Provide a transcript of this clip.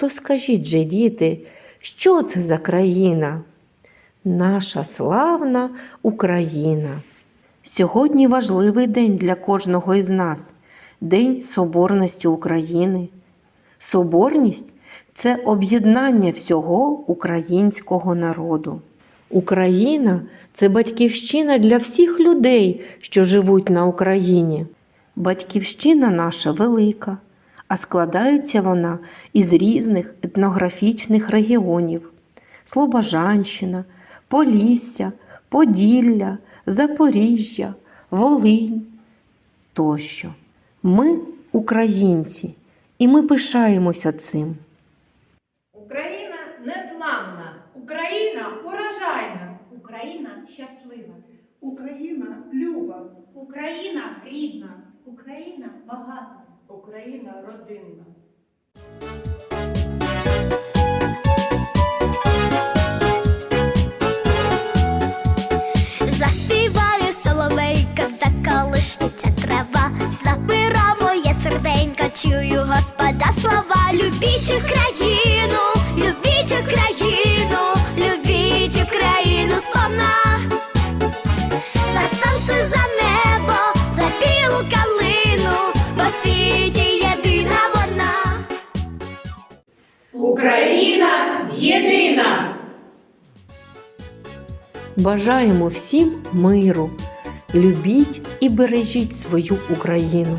То скажіть же, діти, що це за країна? Наша славна Україна. Сьогодні важливий день для кожного із нас День Соборності України. Соборність це об'єднання всього українського народу. Україна це батьківщина для всіх людей, що живуть на Україні. Батьківщина наша велика, а складається вона із різних етнографічних регіонів: Слобожанщина, Полісся, Поділля, Запоріжжя, Волинь тощо. Ми українці, і ми пишаємося цим. Україна незламна, Україна урожайна. Україна щаслива, Україна люба, Україна рідна, Україна багата. Україна родинна. Заспіває соловейка, заколишниця трава, запира моє серденько, чую Господа слова. Любіть Україну, світі єдина вона. Україна єдина. Бажаємо всім миру. Любіть і бережіть свою Україну.